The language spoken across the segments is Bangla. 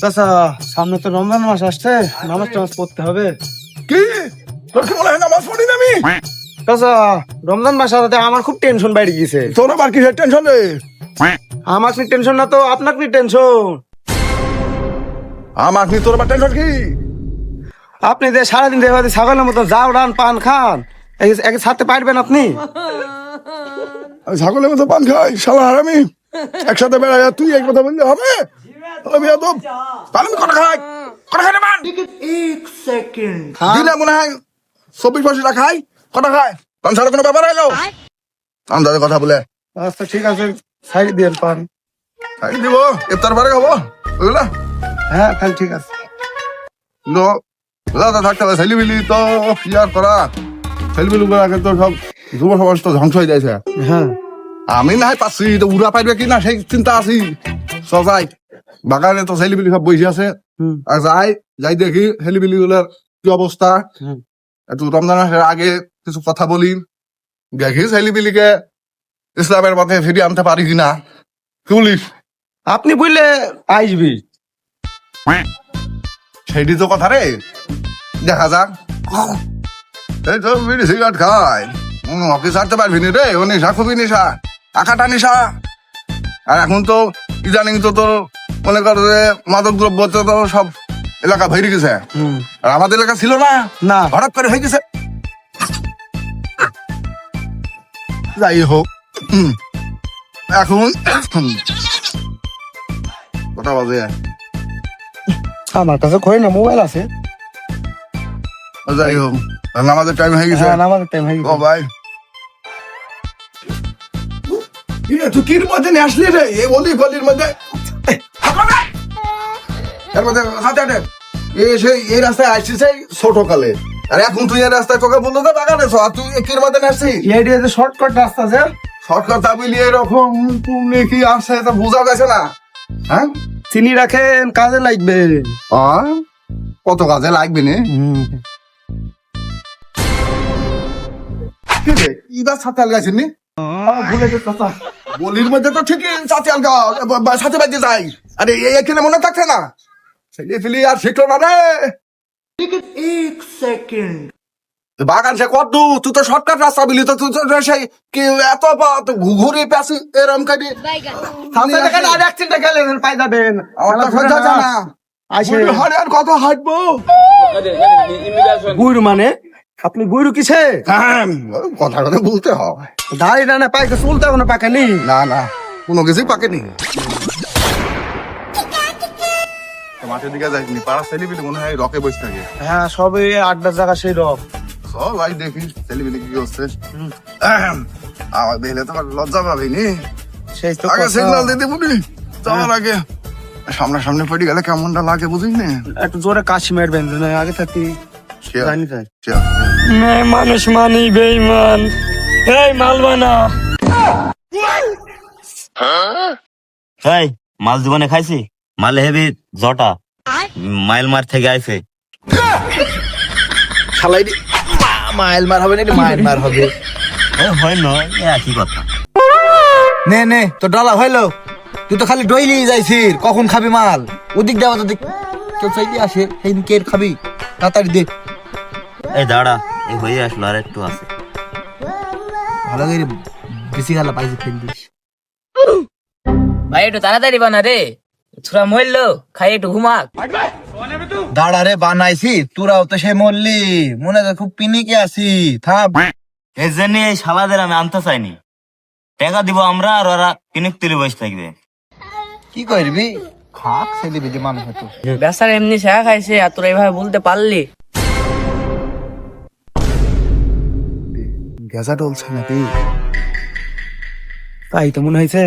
চাচা সামনে তো রমজান মাস আসছে নামাজ টামাজ পড়তে হবে। কি? তোর কি মনে হয় নামাজ পড়ি না আমি? চাচা রমজান মাস আসতে আমার খুব টেনশন বাইরে গেছে তোর আবার কিসের টেনশন রে? আমার কি টেনশন না তো আপনার কি টেনশন আমার কি তোর আবার টেনশন কি? আপনি যে সারাদিন দেবাদি ছাগলের মতো যাও ডান পান খান একে ছাড়তে পারবেন আপনি? ছাগলের মতো পান খাই শালা হারামি। একসাথে আর তুই এক কথা বললে হবে? তাহলে বিয়া তাহলে আমি কটা খাই? কটা খাই রে খান। দিনে মনে হয় চব্বিশ পঁচিশ টাকা খাই। কটা খাই? পান ছাড়া কোনো ব্যাপার এলো আন্দাজে কথা বলে। আচ্ছা ঠিক আছে। সাইড দিয়ে পান। খাই দিব। ইফতার পরে খাব? বুঝলা? হ্যাঁ তাহলে ঠিক আছে। দাদা থাকতে হবে। ছেলিবিলি তো কি আর করা ছেলিবিলি আগে তো সব যুব সমাজ তো ধ্বংস হয়ে যাইছে। হ্যাঁ। আমি না হয় পাচ্ছি তো উড়া পাইবে কি না? সেই চিন্তা আছি। সবাই বাগানে তো ছেলিবিলি সব বসে আছে। আর যাই যাই দেখি ছেলিবিলি গুলার কি অবস্থা। একটু রমজান মাসের আগে কিছু কথা বলি। দেখি ছেলিবিলিকে ইসলামের পথে ফিরিয়ে আনতে পারি কিনা। কি বলিস আপনি বুঝলে আইসবি সেইটি তো কথা রে। দেখা যাক। এই তো বিড়ি সিগারেট খায়। অফিস ছাড়তে পারবি নি রে। ও নেশা খুবই নেশা। আকাটা নেশা। আর এখন তো ইদানিং তো তোর মনে কর যে মাদক দ্রব্য তো সব এলাকা ভরে গেছে। আর আমাদের এলাকা ছিল না। না। হঠাৎ করে হয়ে গেছে। যাই হোক এখন কথা বাজে। আমার কাছে কই না মোবাইল আছে। যাই হোক আমাদের টাইম হয়ে গেছে। হ্যাঁ আমাদের টাইম হয়ে ও ভাই। তুই কির মধ্যে নিয়ে আসলি রে? এই অলি গলির মধ্যে! এর মধ্যে হাত আটে এ সেই এই রাস্তায় সেই ছোট কালে আর এখন তুই এই রাস্তায় তোকে বলল তো আর তুই কির মধ্যে আসছিস এই যে শর্টকাট রাস্তা আছে সরকার দাবিলি এরকম তুমি কি আসছে তা বোঝা গেছে না। হ্যাঁ? চিনি রাখেন কাজে লাগবে। আর? কত কাজে লাগবে নে? ইবার সাথে নি? ভুলে গেছে চাচা। গলির মধ্যে তো ঠিকই সাথে আলগা সাথে বাজে যাই আরে এই এখানে মনে থাকছে না? ছেলে ফেলি আর শিখলো না রে। বাগান সে কত দূর তুই তো শর্টকাট রাস্তা বিলি তো তুই তো সেই কি এত ঘুরে পেছি এরম কাটি সামনে দেখেন আর অ্যাক্সিডেন্ট গেলেন পাই যাবেন আমার তো সহ্য হচ্ছে না। আসে। হারে আর কত হাঁটবো? গুরু মানে? আপনি গুরু কিসে? হ্যাঁ, কথা কথা বলতে হয়। দাড়ি না পাইতে চুলতে কোনো পাকেনি না না কোনো কিছুই পাকেনি। মাঠের দিকে যাইনি পাড়া ছেলেপিলে মনে হয় রকে বসে থাকে। হ্যাঁ সবে আড্ডার জায়গা সেই রক। সব ভাই দেখি ছেলেপিলে কি করছে? আমার দেখলে তোমার লজ্জা পাবে সেই তো আগে সিগনাল দিতে বলি যাওয়ার হ্যাঁ। আগে। সামনাসামনি পড়ে গেলে কেমনটা লাগে বুঝিস না? একটু জোরে কাশি মারবেন আগে থাকি জানি তাই। মানুষ মানি বেইমান এই মালবানা। হ্যাঁ? মাল জীবনে খাইছি? মাল হেবি জটা। মাইল মার থেকে আইছে। শালাই মাইল মার হবে না মাইল মার হবে? হয় একই কথা। নে নে তো ডলা হইল। তুই তো খালি ডইলি যাইছিস কখন খাবি মাল? ওদিক দেওয়া তো দেখ কেউ চাইতে আসে সেই কে খাবি? তাড়াতাড়ি দে। এই দাঁড়া এই হয়ে আসলো আর একটু আছে। ভালো করে বেশি গালা পাইছি ফেল দিস। ভাই একটু তাড়াতাড়ি বানা রে। মরলো খাই একটু ঘুমাক। দাঁড়া রে বানাইছি তোরাও তো সে মরলি। মনে হয় খুব পিনিকে আছি থাম। এই জন্য এই শালাদের আমি আনতে চাইনি। টাকা দিব আমরা আর ওরা কিনিক তুলে বসে থাকবে। কি করবি? খাক ছেলে বেজে মানুষ হতো বেসার এমনি শেখা খাইছে আর তোরা এইভাবে বলতে পারলি? গেজা ডলছে নাকি? তাই তো মনে হয়েছে।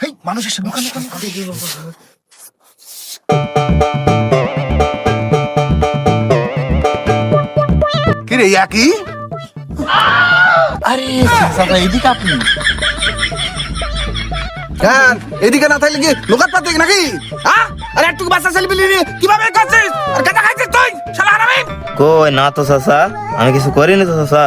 হেই মানুষ এসে দোকান দোকান কি রে একই আরে এদিকে আপনি। হ্যাঁ এদিকে না থাকলে কি লোকাত পাতে নাকি? হ্যাঁ? আরে একটু বাচ্চা ছেলেপিলে নিয়ে কীভাবে করছিস? আর খাইছিস তুই শালা হারামি কই না তো চাচা। আমি কিছু করিনি তো চাচা।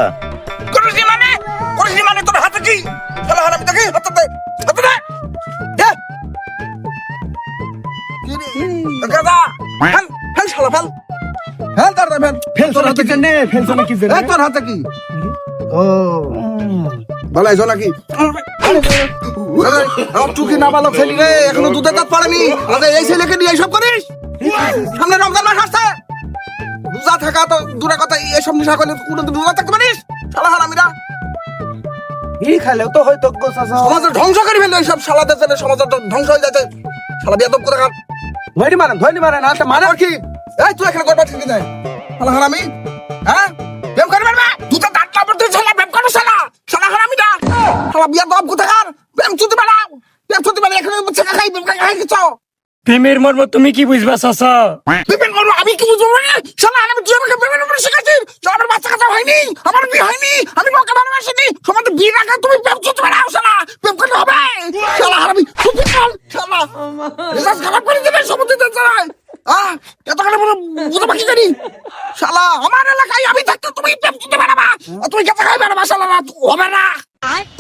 চাচা ফেল ফেল শালা ফেল। ফেল তার ফেল। ফেল তোর হাতে কি নে ফেলছো নাকি এই তোর হাতে কি? ও। ভালো আইছো নাকি? চুকি না ভালো রে এখনও দুধের দাঁত পড়েনি। আরে এই ছেলেকে নিয়ে এইসব করিস? সামনে রমজান মাস আসছে রোজা থাকা তো দূরে কথা এইসব নেশা করলে কোনো দিন রোজা থাকতে পারিস? শালা হারামিরা। ই খালেও তো হয়তো ধ্বংস করে ফেলল এইসব শালাদের জন্য সমাজের ধ্বং- ধ্বংস হয়ে যাচ্ছে। শালা বিয়াদব করে ধৈর্য মারেন ধৈর্য মারেন আচ্ছা মানে আর কি এই তুই এখানে গড়বড় ঠিক নাই শালা হারামি হ্যাঁ? প্রেম করবে না তো দাঁত না পড়তে শালা, প্রেম করো শালা। শালা হারামি না। শালা বিয়াদব কোথাকার? প্রেম চুতি বেড়াও প্রেম চুতি বেড়া এখানে ছেঁকা খাই, প্রেম খাই কিছু। প্রেমের মর্ম তুমি কি বুঝবা চাচা? প্রেম করব আমি কি বুঝব মানে? শালা আমি তুই আমাকে প্রেমের যে আমার বাচ্চা কাচ্চা হয়নি? আমার বিয়ে হয়নি? আমি বউকে ভালোবাসিনি? সমাজে বিয়ে রাখা তুমি প্রেম শালা। প্রেম করতে হবে। শালা হারামি চুপি চল শালা। রেজাল্ট খারাপ করে দেবে জায়গায় আহ এতখানে বড় বুঝে বাকি করি শালা আমার এলাকায় আমি থাকতে তুমি প্রেম চুতি বেড়াবা তুমি কাছে খাই বেড়াবা শালা না হবে না।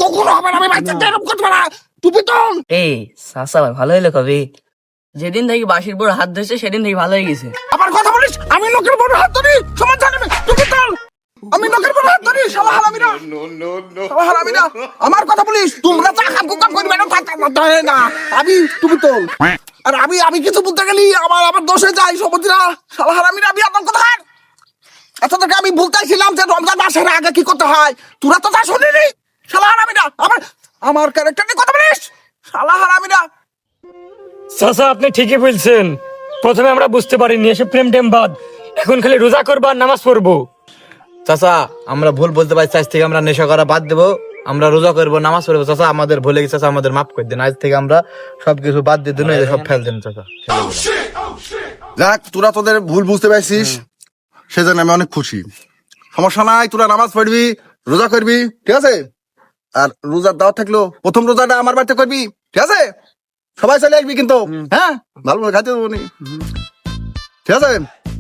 কখনো হবে না আমি বাচ্চাকে এরকম করতে পারা টুপি তো এই সাসা ভাই ভালো হইল কবে। যেদিন থেকে বাসির বড় হাত ধরেছে, সেদিন থেকে ভালো হয়ে গেছে। আবার কথা বলিস? আমি লোকের বড় হাত ধরি? সমাজ জানবে টুপি তো আমি লোকের বড় হাত ধরি? শালা হারামিরা শালা হারামিরা আমার কথা বলিস? তোমরা চা খাম কুকাম করবে না থাক ধরে না। আমি তুমি তো। আর আমি আমি কিছু বলতে গেলি, আমার আমার দোষে যাই সমুদ্রা শালা হারামিরা আমি আপনার কথা আচ্ছা তোকে আমি বলতেছিলাম যে রমজান মাসের আগে কি করতে হয়? তোরা তো তা শুনিনি শালা হারামিরা আমার আমার ক্যারেক্টার নিয়ে কথা বলিস? শালা হারামিরা চাচা আপনি ঠিকই বলছেন। প্রথমে আমরা বুঝতে পারিনি এসব প্রেম টেম বাদ। এখন খালি রোজা করব আর নামাজ পড়ব। চাচা আমরা ভুল বলতে পারছি আজ থেকে আমরা নেশা করা বাদ দেবো। আমরা রোজা করব নামাজ পড়ব। চাচা আমাদের ভুলে গেছে চাচা আমাদের মাফ করে দিন। আজ থেকে আমরা সবকিছু বাদ দিয়ে দিন সব ফেল দিন চাচা যাক তোরা তোদের ভুল বুঝতে পারছিস। সেজন্য আমি অনেক খুশি। সমস্যা নাই তোরা নামাজ পড়বি রোজা করবি ঠিক আছে? আর রোজার দাওয়াত থাকল প্রথম রোজাটা আমার বাড়িতে করবি ঠিক আছে? সবাই চলে আসবি কিন্তু। হ্যাঁ? ভালো করে খাইতে দেবো নি। ঠিক আছে?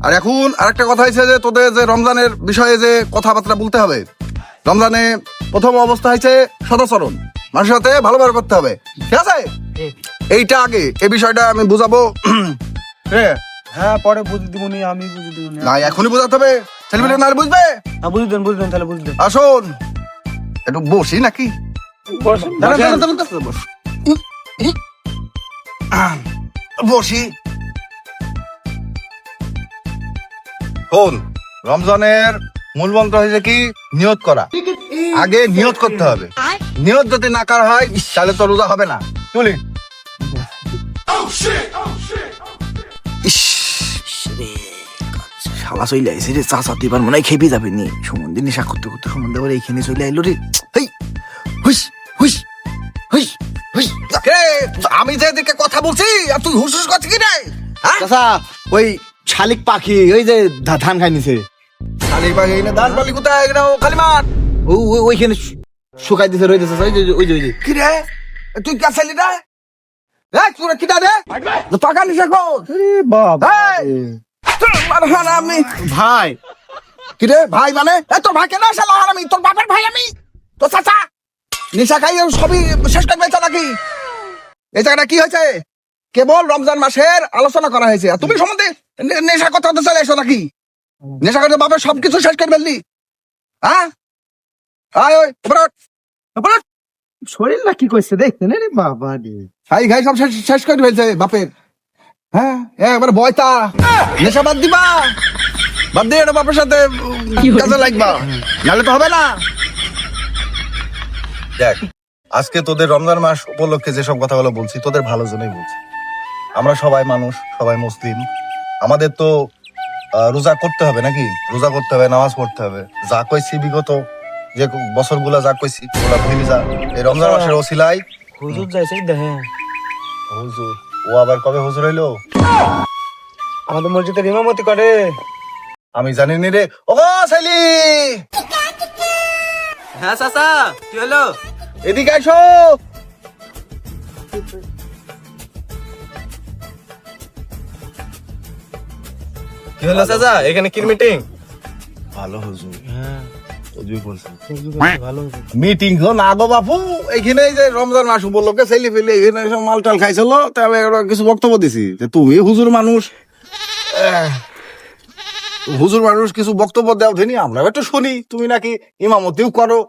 আর এখন আরেকটা কথা হয়েছে যে তোদের যে রমজানের বিষয়ে যে কথাবার্তা বলতে হবে রমজানে প্রথম অবস্থা হয়েছে সদাচরণ মানুষের সাথে ভালোভাবে করতে হবে। ঠিক আছে? এইটা আগে। এই বিষয়টা আমি বুঝাবো। হ্যাঁ পরে বুঝে দিব নি আমি বুঝে দিব না। এখনই বোঝাতে হবে। ছেলেমেয়ে না বুঝবে? হ্যাঁ বুঝে দেন বুঝে দেন তাহলে বুঝে দেন। আসুন। একটু বসি নাকি? দাঁড়ান, বস। শোন, রমজানের মূল মন্ত্র হয়েছে কি? নিয়ত করা। আগে নিয়ত করতে হবে। নিয়ত যদি না করা হয় তাহলে তো রোজা হবে না। তুলি শালা চলে আইসি রে, চাচা এবার মনে হয় খেপে যাবে নি। সম্বন্ধে নেশা করতে করতে সম্বন্ধে আবার এইখানে চলে আইলো রে। হেই, হুইস। বলছি আর তুই হুস হুস করছিস কি রে? হ্যাঁ? চাচা ওই শালিক পাখি ওই যে ধা- ধান খাই নিছে খালি বাগে না দান পালি কোথায়? ও খালি মাঠ। ও ও- ওইখানে শু- শুকাই দিছে রয়ে দিছে ওই যে ওই যে ওই যে। কি রে? তুই কে ছেলি রে? এই তোরা কিটা রে? টাকা নিছে কো? বাবা আমি। ভাই। কি রে ভাই মানে? এ তোর ভাই কেন আসে আমি? তোর বাপের ভাই আমি? তো চাচা নিশা খাই সবই শেষ করবে তো নাকি? এই জায়গাটা কি হয়েছে? কেবল রমজান মাসের আলোচনা করা হয়েছে। আর তুমি সম্বন্ধে নেশা করতে হতে চলে এসো নাকি? নেশা করতে বাপের সবকিছু শেষ করে ফেললি। হ্যাঁ? আয় ওই। শরীর না কি দেখছেন রে বাবা রে। খাই খাই সব শেষ শেষ করে ফেলছে বাপের। হ্যাঁ? একবার বয়তা। নেশা বাদ দিবা। বাদ দিয়ে এটা বাপের সাথে কাজে লাগবা। নাহলে তো হবে না। দেখ আজকে তোদের রমজান মাস উপলক্ষে যেসব কথাগুলো বলছি তোদের ভালো জন্যই বলছি। আমরা সবাই মানুষ সবাই মুসলিম। আমাদের তো আহ, রোজা করতে হবে নাকি? রোজা করতে হবে নামাজ পড়তে হবে। যা কইছি বিগত যে বছরগুলা যা কইছি ওগুলা ভুলি যা। এই রমজান মাসের ওসিলাই হুজুর যাইছে দেখেন। হুজুর ও আবার কবে হুজুর হইল? আমাদের মসজিদের ইমামতি করে। আমি জানি নি রে। ও সাইলি! হ্যাঁ চাচা কি হলো? এদিকে আসো কি হলো চাচা? এখানে কি মিটিং ভালো হুজুর। মিটিং তো না গো বাপু। এইখানে এই যে রমজান মাস উপলক্ষে ছেলে ফেলে এখানে সব মাল টাল খাইছিল কিছু বক্তব্য দিছি যে তুমি হুজুর মানুষ হুজুর মানুষ কিছু বক্তব্য দেওয়া ধেনি আমরা একটু শুনি তুমি নাকি ইমামতিও করো।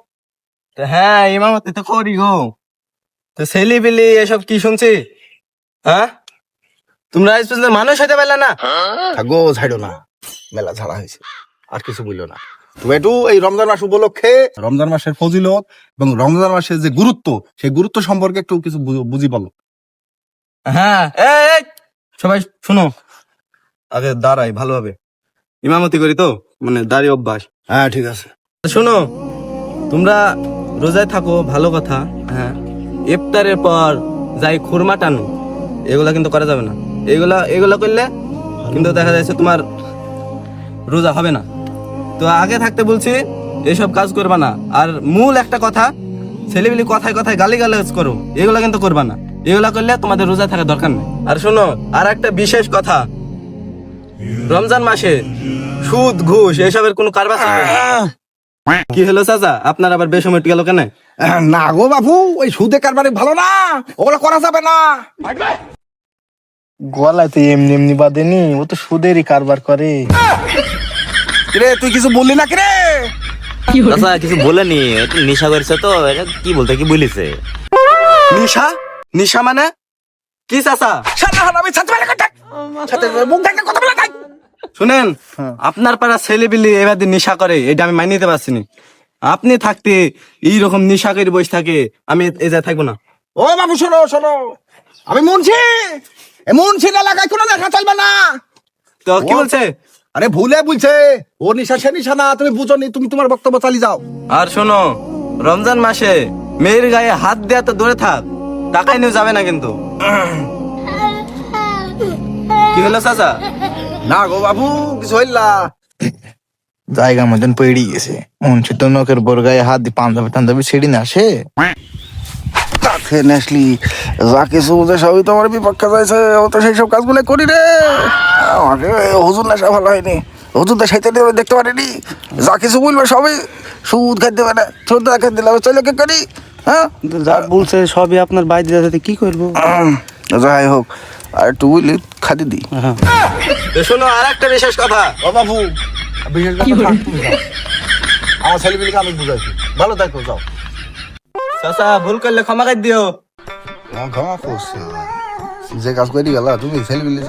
হ্যাঁ ইমামতি তো করি গো। তো ছেলে বিলি এসব কি শুনছি? হ্যাঁ? তোমরা পর্যন্ত মানুষ হইতে পারলে না? থাকো ছাইড়ো না। মেলা ছাড়া হয়েছে। আর কিছু বলল না। তুমি একটু এই রমজান মাস উপলক্ষে রমজান মাসের ফজিলত এবং রমজান মাসের যে গুরুত্ব সেই গুরুত্ব সম্পর্কে একটু কিছু বুঝি বলো। হ্যাঁ এই, সবাই শুনো। আগে দাঁড়াই ভালোভাবে। ইমামতি করি তো? মানে দাঁড়িয়ে অভ্যাস। হ্যাঁ ঠিক আছে। শোনো তোমরা রোজায় থাকো ভালো কথা হ্যাঁ। ইফতারের পর যাই খুরমা টানো এগুলা কিন্তু করা যাবে না। এগুলা এগুলা করলে কিন্তু দেখা যাচ্ছে তোমার রোজা হবে না। তো আগে থাকতে বলছি এইসব কাজ করবা না। আর মূল একটা কথা ছেলেবেলি কথায় কথায় গালি গালাজ করো, এগুলা কিন্তু করবা না। এগুলা করলে তোমাদের রোজা থাকা দরকার নেই। আর শোনো, আর একটা বিশেষ কথা, রমজান মাসে সুদ, ঘুষ, এসবের কোনো কারবার। কি হলো চাচা? আপনার আবার বেসময় গেল কেন? না গো বাবু ওই সুদে কারবারে ভালো না, ওগুলো করা যাবে না। গলায় তো এমনি এমনি বাঁধেনি ও তো সুদেরই কারবার করে। কিরে তুই কিছু বললি না চাচা কিছু বলেনি একটু নেশা করেছে তো এটা কি বলতে কি বলিছে? নিশা? নিশা মানে? কি চাচা? আমি কথা বলে শুনেন আপনার পাড়া ছেলেবিলি এবার নেশা করে এটা আমি মানিয়ে নিতে পারছি না। আপনি থাকতে এইরকম নেশা করে বসে থাকে আমি এই জায়গায় থাকব না। ও বাবু শোনো শোনো। আমি মুন্সি এ মুন্সির এলাকায় কোনো দেখা চলবে না। তো কি বলছে? আরে ভুলে বুঝছে ও নিশা সে নিশা না তুমি বুঝো নি তুমি তোমার বক্তব্য চালিয়ে যাও। আর শোনো রমজান মাসে মেয়ের গায়ে হাত দেয়া তো দূরে থাক টাকাই নিয়ে যাবে না কিন্তু। কি হলো চাচা? না গো বাবু কিছু হইলা জায়গা মতন পেড়ি গেছে। মুন্সি তো নখের বোর গায়ে হাত দিয়ে পাঞ্জাবি টাঞ্জাবি ছেড়ি না কাকে নেসলি যা কিছু বুঝে সবই তোমার বিপক্ষে যাইছে ও তো সেই সব কাজগুলো করি রে। আমাকে হুজুর নেশা ভালো হয়নি। হুজুর তো দেবে দেখতে পারিনি। যা কিছু বলবে সবই সুদ খাইতে দেবে না সুদ খাইতে দিলে চলে কে করি? হ্যাঁ? যা বলছে সবই আপনার বাইরে যাতে কি করব? যাই হোক আর একটু বুঝলি খাদি দি। তো শোনো আর একটা বিশেষ কথা। ও বাবু বিশেষ কথা। আমার ছেলেগুলিকে আমি বুঝাইছি। ভালো থাকো যাও। চাচা ভুল করলে ক্ষমা করে দিও ক্ষমা করছে যে কাজ করি গেল তুমি ছেলেগুলি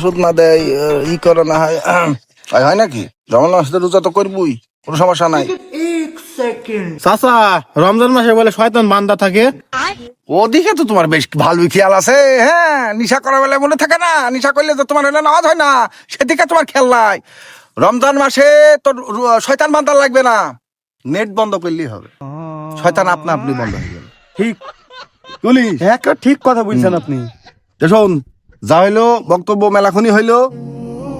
সুদ না দেয় ই করো না হয় হয় নাকি? রমন মাসে রোজা তো করবই কোনো সমস্যা নাই। চাচা রমজান মাসে বলে শয়তান বান্দা থাকে। ওদিকে তো তোমার বেশ ভালোই খেয়াল আছে হ্যাঁ নিশা করা বেলায় মনে থাকে না নিশা করলে তো তোমার হলে নামাজ হয় না সেদিকে তোমার খেয়াল নাই। রমজান মাসে তোর শয়তান বান্দা লাগবে না। নেট বন্ধ করলেই হবে। শয়তান আপনা আপনি বন্ধ হয়ে যাবে। ঠিক। তুলি হ্যাঁ ঠিক কথা বলছেন আপনি। দেখুন যা হইল বক্তব্য মেলাখনি হইল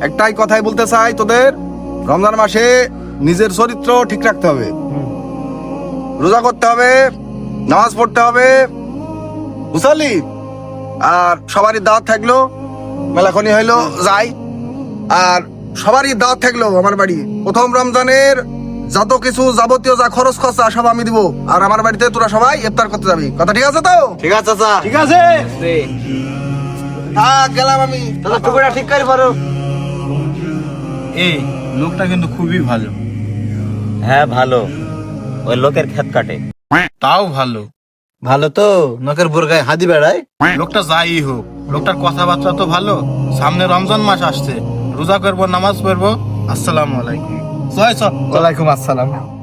একটাই কথাই বলতে চাই তোদের রমজান মাসে নিজের চরিত্র ঠিক রাখতে হবে। রোজা করতে হবে নামাজ পড়তে হবে বুঝলি আর সবারই দাওয়াত থাকল মেলাখনি হইল যাই। আর সবারই দাওয়াত থাকল আমার বাড়ি। প্রথম রমজানের যত কিছু যাবতীয় যা খরচ খরচা সব আমি দিব। আর আমার বাড়িতে তোরা সবাই ইফতার করতে যাবি। কথা ঠিক আছে তো? ঠিক আছে চাচা ঠিক আছে? থাক গেলাম আমি। চাচা টুকুরা ঠিক করে পারো। এই লোকটা কিন্তু খুবই ভালো। হ্যাঁ ভালো। ওই লোকের ক্ষেত কাটে। তাও ভালো। ভালো তো? নখের বোর গায়ে হাদি বেড়ায়? লোকটা যাই হোক লোকটার কথাবার্তা তো ভালো। সামনে রমজান মাস আসছে। রোজা করব নামাজ পড়ব। আসসালামু আলাইকুম। ওয়ালাইকুম আসসালাম।